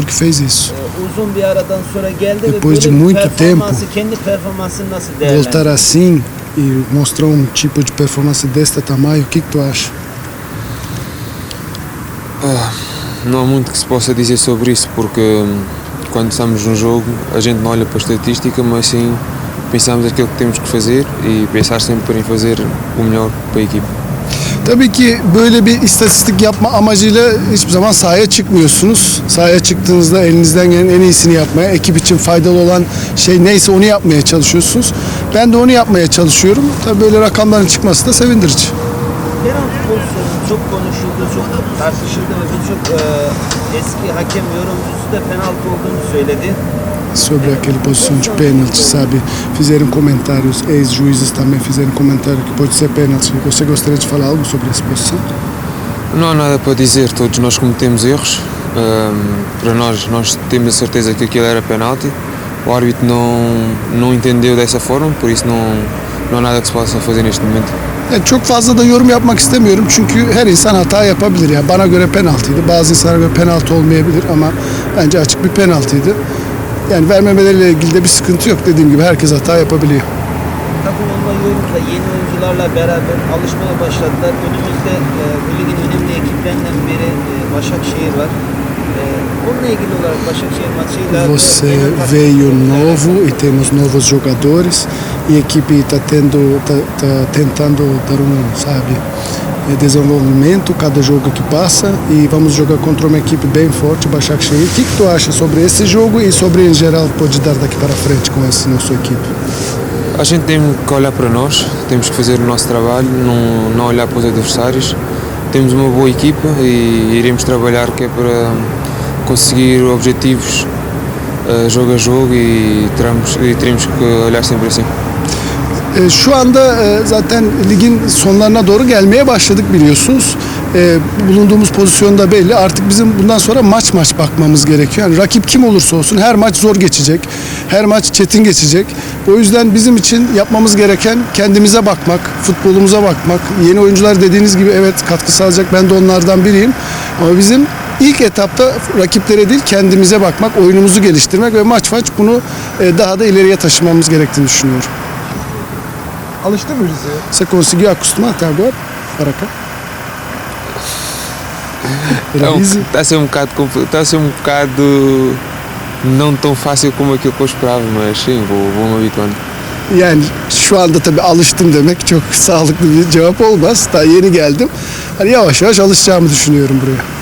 jogador que fez isso. Depois de muito tempo, Voltar assim e mostrar um tipo de performance deste tamanho, o que, que tu acha? Não há muito que se possa dizer sobre isso, porque hum, quando estamos num jogo a gente não olha para a estatística, mas sim pensamos aquilo que temos que fazer e pensar sempre em fazer o melhor para a equipe. Tabii ki böyle bir istatistik yapma amacıyla hiçbir zaman sahaya çıkmıyorsunuz. Sahaya çıktığınızda elinizden gelen en iyisini yapmaya, ekip için faydalı olan şey neyse onu yapmaya çalışıyorsunuz. Ben de onu yapmaya çalışıyorum. Tabii böyle rakamların çıkması da sevindirici. Pozisyonu çok konuşuldu, çok tartışıldı ve birçok e, eski hakem yorumcusu da penaltı olduğunu söyledi. Sobre aquele posição de pênalti, sabe? Fizeram comentários, ex-juízes também fizeram comentário que pode ser pênalti. Você gostaria de falar algo sobre essa posição? Não há nada para dizer, todos nós cometemos erros. Hum, para nós, nós temos a certeza que aquilo era penalti. O árbitro não, não entendeu dessa forma, por isso não, não há nada que se possa fazer neste momento. Yani çok fazla da yorum yapmak istemiyorum çünkü her insan hata yapabilir. Yani bana göre penaltıydı. Bazı insanlara göre penaltı olmayabilir ama bence açık bir penaltıydı. Yani vermemeleriyle ilgili de bir sıkıntı yok. Dediğim gibi herkes hata yapabiliyor. Takım olma yolunda yeni oyuncularla beraber alışmaya başladılar. Önümüzde e, bu ligin önemli ekiplerinden biri e, Başakşehir var. E, onunla ilgili olarak Başakşehir maçıyla... Você veio novo e temos novos jogadores e a equipe está tendo, tá, tá tentando dar um, sabe, desenvolvimento cada jogo que passa e vamos jogar contra uma equipe bem forte, Başakşehir. O que, que tu acha sobre esse jogo e sobre em geral pode dar daqui para frente com essa nossa equipe? A gente tem que olhar para nós, temos que fazer o nosso trabalho, não, não olhar para os adversários. Temos uma boa equipa e iremos trabalhar que é para conseguir objetivos eh, jogo a jogo e teremos, e teremos que olhar sempre assim. E, Şu anda e, zaten ligin sonlarına doğru gelmeye başladık biliyorsunuz. E, bulunduğumuz pozisyonda belli. Artık bizim bundan sonra maç maç bakmamız gerekiyor. Yani rakip kim olursa olsun her maç zor geçecek. Her maç çetin geçecek. O yüzden bizim için yapmamız gereken kendimize bakmak, futbolumuza bakmak. Yeni oyuncular dediğiniz gibi evet katkı sağlayacak. Ben de onlardan biriyim. Ama bizim ilk etapta rakiplere değil kendimize bakmak, oyunumuzu geliştirmek ve maç maç bunu e, daha da ileriye taşımamız gerektiğini düşünüyorum. Você conseguiu acostumar até agora? Para cá? É um- Easy. Está a ser um bocado está a ser um bocado não tão fácil como aquilo que eu esperava, mas sim, vou, vou me habituando. Yani şu anda tabii alıştım demek çok sağlıklı bir cevap olmaz. Daha yeni geldim. Hani yavaş yavaş alışacağımı düşünüyorum buraya.